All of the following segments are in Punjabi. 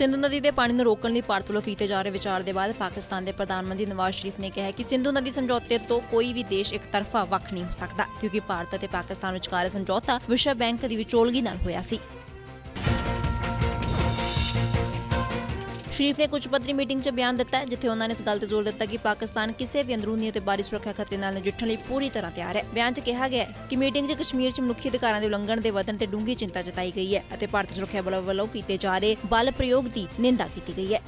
ਸਿੰਧੂ ਨਦੀ ਦੇ ਪਾਣੀ ਨੂੰ ਰੋਕਣ ਲਈ ਭਾਰਤ ਵੱਲੋਂ ਕੀਤੇ ਜਾ ਰਹੇ ਵਿਚਾਰ ਦੇ ਬਾਅਦ ਪਾਕਿਸਤਾਨ ਦੇ ਪ੍ਰਧਾਨ ਮੰਤਰੀ ਨਵਾਜ਼ ਸ਼ਰੀਫ ਨੇ ਕਿਹਾ ਕਿ ਸਿੰਧੂ ਨਦੀ ਸਮਝੌਤੇ ਤੋਂ ਕੋਈ ਵੀ ਦੇਸ਼ ਇੱਕ ਤਰਫਾ ਵੱਖ ਨਹੀਂ ਹੋ ਸਕਦਾ, ਕਿਉਂਕਿ ਭਾਰਤ ਅਤੇ ਪਾਕਿਸਤਾਨ ਵਿਚਕਾਰ ਸਮਝੌਤਾ ਵਿਸ਼ਵ ਬੈਂਕ ਦੀ ਵਿਚੋਲਗੀ ਨਾਲ ਹੋਇਆ ਸੀ। ਸ਼ਰੀਫ ਨੇ ਕੁਝ ਪੱਧਰੀ ਮੀਟਿੰਗ 'ਚ ਬਿਆਨ ਦਿੱਤਾ ਜਿੱਥੇ ਉਹਨਾਂ ਨੇ ਇਸ ਗੱਲ ਤੇ ਜ਼ੋਰ ਦਿੱਤਾ ਕਿ ਪਾਕਿਸਤਾਨ ਕਿਸੇ ਵੀ ਅੰਦਰੂਨੀ ਅਤੇ ਬਾਹਰੀ ਸੁਰੱਖਿਆ ਖਤਰੇ ਨਾਲ ਨਜਿੱਠਣ ਲਈ ਪੂਰੀ ਤਰ੍ਹਾਂ ਤਿਆਰ ਹੈ। ਬਿਆਨ 'ਚ ਕਿਹਾ ਗਿਆ ਹੈ ਕਿ ਮੀਟਿੰਗ 'ਚ ਕਸ਼ਮੀਰ 'ਚ ਮਨੁੱਖੀ ਅਧਿਕਾਰਾਂ ਦੇ ਉਲੰਘਣ ਦੇ ਵਧਣ ਤੇ ਡੂੰਘੀ ਚਿੰਤਾ ਜਤਾਈ ਗਈ ਹੈ ਅਤੇ ਭਾਰਤੀ ਸੁਰੱਖਿਆ ਬਲਾਂ ਵੱਲੋਂ ਕੀਤੇ ਜਾ ਰਹੇ ਬਲ ਪ੍ਰਯੋਗ ਦੀ ਨਿੰਦਾ ਕੀਤੀ ਗਈ ਹੈ।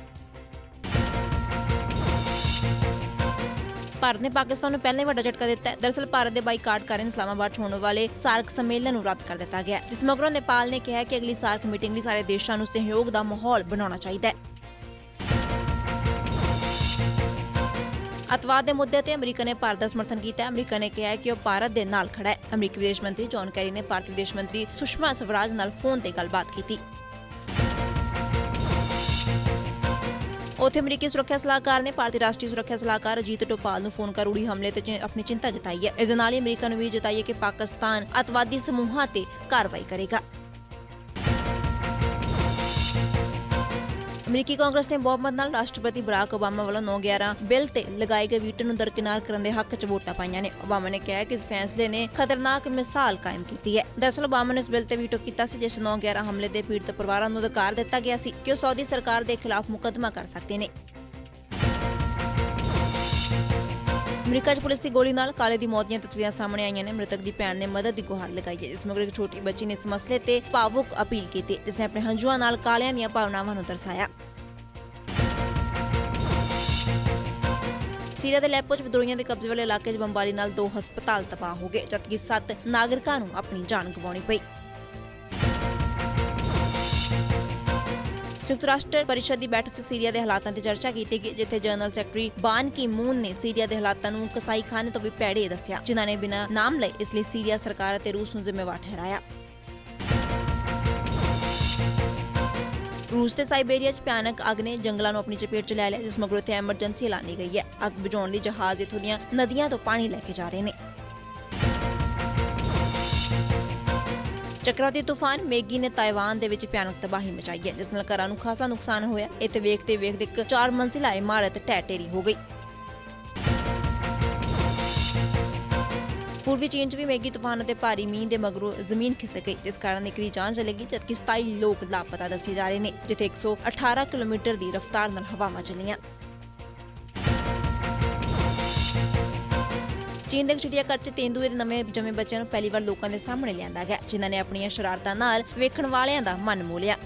ਭਾਰਤ ਨੇ ਪਾਕਿਸਤਾਨ ਨੂੰ ਪਹਿਲਾਂ ਹੀ ਵੱਡਾ ਝਟਕਾ ਦਿੱਤਾ ਹੈ। ਦਰਅਸਲ ਭਾਰਤ ਦੇ ਬਾਈਕਾਟ ਕਾਰਨ ਇਸਲਾਮਾਬਾਦ 'ਚ ਹੋਣ ਵਾਲੇ ਸਾਰਕ ਸੰਮੇਲਨ ਨੂੰ ਰੱਦ ਕਰ ਦਿੱਤਾ ਗਿਆ ਹੈ। ਜਿਸ ਮਗਰੋਂ ਨੇਪਾਲ ਨੇ ਕਿਹਾ ਕਿ ਅਗਲੀ ਸਾਰਕ ਮੀਟਿੰਗ ਲਈ ਸਾਰੇ ਦੇਸ਼ਾਂ ਨੂੰ ਸਹਿਯੋਗ ਦਾ ਮਾਹੌਲ ਬਣਾਉਣਾ ਚਾਹੀਦਾ ਹੈ। ਅਤਵਾਦ ਦੇ ਮੁੱਦੇ ਤੇ ਅਮਰੀਕਾ ਨੇ ਭਾਰਤ ਦਾ ਸਮਰਥਨ ਕੀਤਾ। ਹੈ ਅਮਰੀਕਾ ਨੇ ਕਿਹਾ ਹੈ ਕਿ ਉਹ ਭਾਰਤ ਦੇ ਨਾਲ ਖੜਾ ਹੈ। ਅਮਰੀਕੀ ਵਿਦੇਸ਼ ਮੰਤਰੀ ਜੌਨ ਕੈਰੀ ਨੇ ਭਾਰਤੀ ਵਿਦੇਸ਼ ਮੰਤਰੀ ਸੁਸ਼ਮਾ ਸਵਰਾਜ ਨਾਲ ਫੋਨ ਤੇ ਗੱਲਬਾਤ ਕੀਤੀ। ਉੱਥੇ ਅਮਰੀਕੀ ਸੁਰੱਖਿਆ ਸਲਾਹਕਾਰ ਨੇ ਭਾਰਤੀ ਰਾਸ਼ਟਰੀ ਸੁਰੱਖਿਆ ਸਲਾਹਕਾਰ ਅਜੀਤ ਡੋਭਾਲ ਨੂੰ ਫੋਨ ਕਰ ਉੜੀ ਹਮਲੇ ਤੇ ਆਪਣੀ ਚਿੰਤਾ ਜਤਾਈ ਹੈ। ਇਸ ਦੇ ਨਾਲ ਹੀ ਅਮਰੀਕਾ ਨੂੰ ਵੀ ਜਤਾਈ ਹੈ ਕਿ ਪਾਕਿਸਤਾਨ ਅਤਵਾਦੀ ਸਮੂਹਾਂ ਤੇ ਕਾਰਵਾਈ ਕਰੇਗਾ। ਅਮਰੀਕੀ ਕਾਂਗਰਸ ਨੇ ਬਹੁਮਤ ਨਾਲ ਰਾਸ਼ਟਰਪਤੀ ਬਰਾਕ ਓਬਾਮਾ ਵੱਲੋਂ 9/11 ਬਿੱਲ ਤੇ ਲਗਾਏ ਗਏ ਵੀਟੋ ਨੂੰ ਦਰਕਿਨਾਰ ਕਰਨ ਦੇ ਹੱਕ 'ਚ ਵੋਟਾਂ ਪਾਈਆਂ ਨੇ। ਓਬਾਮਾ ਨੇ ਕਿਹਾ ਕਿ ਇਸ ਫੈਸਲੇ ਨੇ ਖਤਰਨਾਕ ਮਿਸਾਲ ਕਾਇਮ ਕੀਤੀ ਹੈ। ਦਰਅਸਲ ਓਬਾਮਾ ਨੇ ਇਸ ਬਿੱਲ ਤੇ ਵੀਟੋ ਕੀਤਾ ਸੀ, ਜਿਸ 9/11 ਹਮਲੇ ਦੇ ਪੀੜਤ ਪਰਿਵਾਰਾਂ ਨੂੰ ਅਧਿਕਾਰ ਦਿੱਤਾ ਗਿਆ ਸੀ ਕਿ ਉਹ ਸਾਊਦੀ ਸਰਕਾਰ ਦੇ ਖਿਲਾਫ ਮੁਕੱਦਮਾ ਕਰ ਸਕਦੇ ਨੇ। ਅਮਰੀਕਾ 'ਚ ਪੁਲਿਸ ਦੀ ਗੋਲੀ ਨਾਲ ਕਾਲੇ ਦੀ ਮੌਤ ਦੀਆਂ ਤਸਵੀਰਾਂ ਸਾਹਮਣੇ ਆਈਆਂ ਨੇ। ਮ੍ਰਿਤਕ ਦੀ ਭੈਣ ਨੇ ਮਦਦ ਦੀ ਗੁਹਾਰ ਲਗਾਈ ਹੈ ਇਸ ਮਗਰ ਇੱਕ ਛੋਟੀ ਬੱਚੀ ਨੇ ਇਸ ਮਸਲੇ ਤੇ ਭਾਵੁਕ ਅਪੀਲ ਕੀਤੀ ਜਿਸ ਨੇ ਆਪਣੇ ਹੰਝੂਆਂ ਨਾਲ ਕਾਲਿਆਂ ਦੀਆਂ ਭਾਵਨਾਵਾਂ ਨੂੰ ਦਰਸਾਇਆ। ਸੀਰੀਆ ਦੇ ਲੈਪੋ 'ਚ ਵਿਦਰੋਹੀਆਂ ਦੇ ਕਬਜ਼ੇ ਵਾਲੇ ਇਲਾਕੇ 'ਚ ਬੰਬਾਰੀ ਨਾਲ ਦੋ ਹਸਪਤਾਲ ਤਬਾਹ ਹੋ ਗਏ, ਜਦਕਿ 7 ਨਾਗਰਿਕਾਂ ਨੂੰ ਆਪਣੀ ਜਾਨ ਗਵਾਉਣੀ ਪਈ। ਸੰਯੁਕਤ ਰਾਸ਼ਟਰ ਪਰਿਸ਼ਦ ਦੀ ਬੈਠਕ 'ਚ ਸੀਰੀਆ ਦੇ ਹਾਲਾਤਾਂ ਤੇ ਚਰਚਾ ਕੀਤੀ ਗਈ, ਜਿੱਥੇ ਜਨਰਲ ਸੈਕਟਰੀ ਬਾਨ ਕੀ ਮੂਨ ਨੇ ਸੀਰੀਆ ਦੇ ਹਾਲਾਤਾਂ ਨੂੰ ਕਸਾਈਖਾਨੇ ਤੋਂ ਵੀ ਭੈੜੇ ਦੱਸਿਆ, ਜਿਨ੍ਹਾਂ ਨੇ ਬਿਨਾਂ ਨਾਮ ਲਏ ਇਸ ਲਈ ਸੀਰੀਆ ਸਰਕਾਰ ਅਤੇ ਰੂਸ ਨੂੰ ਜ਼ਿੰਮੇਵਾਰ ਠਹਿਰਾਇਆ। ਰੂਸ ਤੇ ਸਾਈਬੇਰੀਆ 'ਚ ਭਿਆਨਕ ਅੱਗ ਨੇ ਜੰਗਲਾਂ ਨੂੰ ਆਪਣੀ ਚਪੇਟ 'ਚ ਲੈ ਲਿਆ, ਜਿਸ ਮਗਰੋਂ ਇੱਥੇ ਐਮਰਜੈਂਸੀ ਐਲਾਨੀ ਗਈ ਹੈ। ਅੱਗ ਬੁਝਾਉਣ ਲਈ ਜਹਾਜ਼ ਇਥੋਂ ਦੀਆਂ ਨਦੀਆਂ ਤੋਂ ਪਾਣੀ ਲੈ ਕੇ ਜਾ ਰਹੇ ਨੇ। ਚੱਕਰਾਤੀ ਤੂਫਾਨ, ਮੇਗੀ ਨੇ ਤਾਇਵਾਨ ਦੇ ਵਿੱਚ ਭਿਆਨਕ ਤਬਾਹੀ ਮਚਾਈ ਹੈ, ਜਿਸ ਨਾਲ ਘਰਾਂ ਨੂੰ ਖਾਸਾ ਨੁਕਸਾਨ ਹੋਇਆ। ਇੱਥੇ ਵੇਖਦੇ ਵੇਖਦੇ ਇੱਕ ਚਾਰ ਮੰਜ਼ਿਲਾ ਇਮਾਰਤ ਢਹਿ ਢੇਰੀ ਹੋ ਗਈ। ਪੂਰਬੀ ਚੀਨ 'ਚ ਵੀ ਮੈਗੀ ਤੂਫਾਨ ਅਤੇ ਭਾਰੀ ਮੀਂਹ ਦੇ ਮਗਰੋਂ ਜ਼ਮੀਨ ਖਿਸਕ ਗਈ, ਜਿਸ ਕਾਰਨ ਇੱਕ ਦੀ ਜਾਨ ਚਲੇਗੀ, ਜਦਕਿ 27 ਲੋਕ ਲਾਪਤਾ ਦੱਸੇ ਜਾ ਰਹੇ ਨੇ, ਜਿੱਥੇ 118 ਕਿਲੋਮੀਟਰ ਦੀ ਰਫ਼ਤਾਰ ਨਾਲ ਹਵਾਵਾਂ ਚੱਲੀਆਂ। ਚੀਨ ਦੇ ਚਿੜੀਆਘਰ 'ਚ ਤੇਂਦੂਏ ਦੇ ਨਵੇਂ ਜੰਮੇ ਬੱਚਿਆਂ ਨੂੰ ਪਹਿਲੀ ਵਾਰ ਲੋਕਾਂ ਦੇ ਸਾਹਮਣੇ ਲਿਆਂਦਾ ਗਿਆ, ਜਿਨ੍ਹਾਂ ਨੇ ਆਪਣੀਆਂ ਸ਼ਰਾਰਤਾਂ ਨਾਲ ਵੇਖਣ ਵਾਲਿਆਂ ਦਾ ਮਨ ਮੋਹ ਲਿਆ।